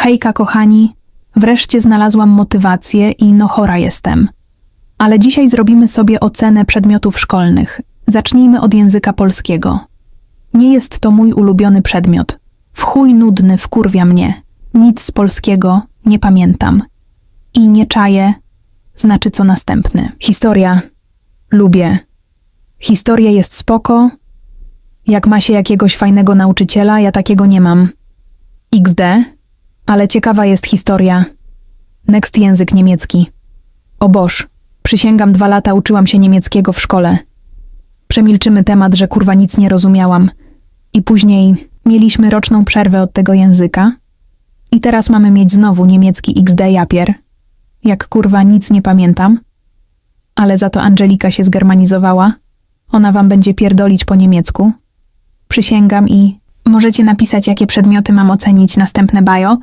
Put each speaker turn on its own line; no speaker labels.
Hejka, kochani, wreszcie znalazłam motywację i no chora jestem. Ale dzisiaj zrobimy sobie ocenę przedmiotów szkolnych. Zacznijmy od języka polskiego. Nie jest to mój ulubiony przedmiot. W chuj nudny, wkurwia mnie. Nic z polskiego nie pamiętam. I nie czaję, znaczy co następny. Historia. Lubię. Historia jest spoko. Jak ma się jakiegoś fajnego nauczyciela, ja takiego nie mam. XD, ale ciekawa jest historia. Next język niemiecki. O Boż, przysięgam dwa lata uczyłam się niemieckiego w szkole. Przemilczymy temat, że kurwa nic nie rozumiałam. I później mieliśmy roczną przerwę od tego języka. I teraz mamy mieć znowu niemiecki XD japier. Jak kurwa nic nie pamiętam. Ale za to Angelika się zgermanizowała. Ona wam będzie pierdolić po niemiecku. Przysięgam i możecie napisać, jakie przedmioty mam ocenić następne bio,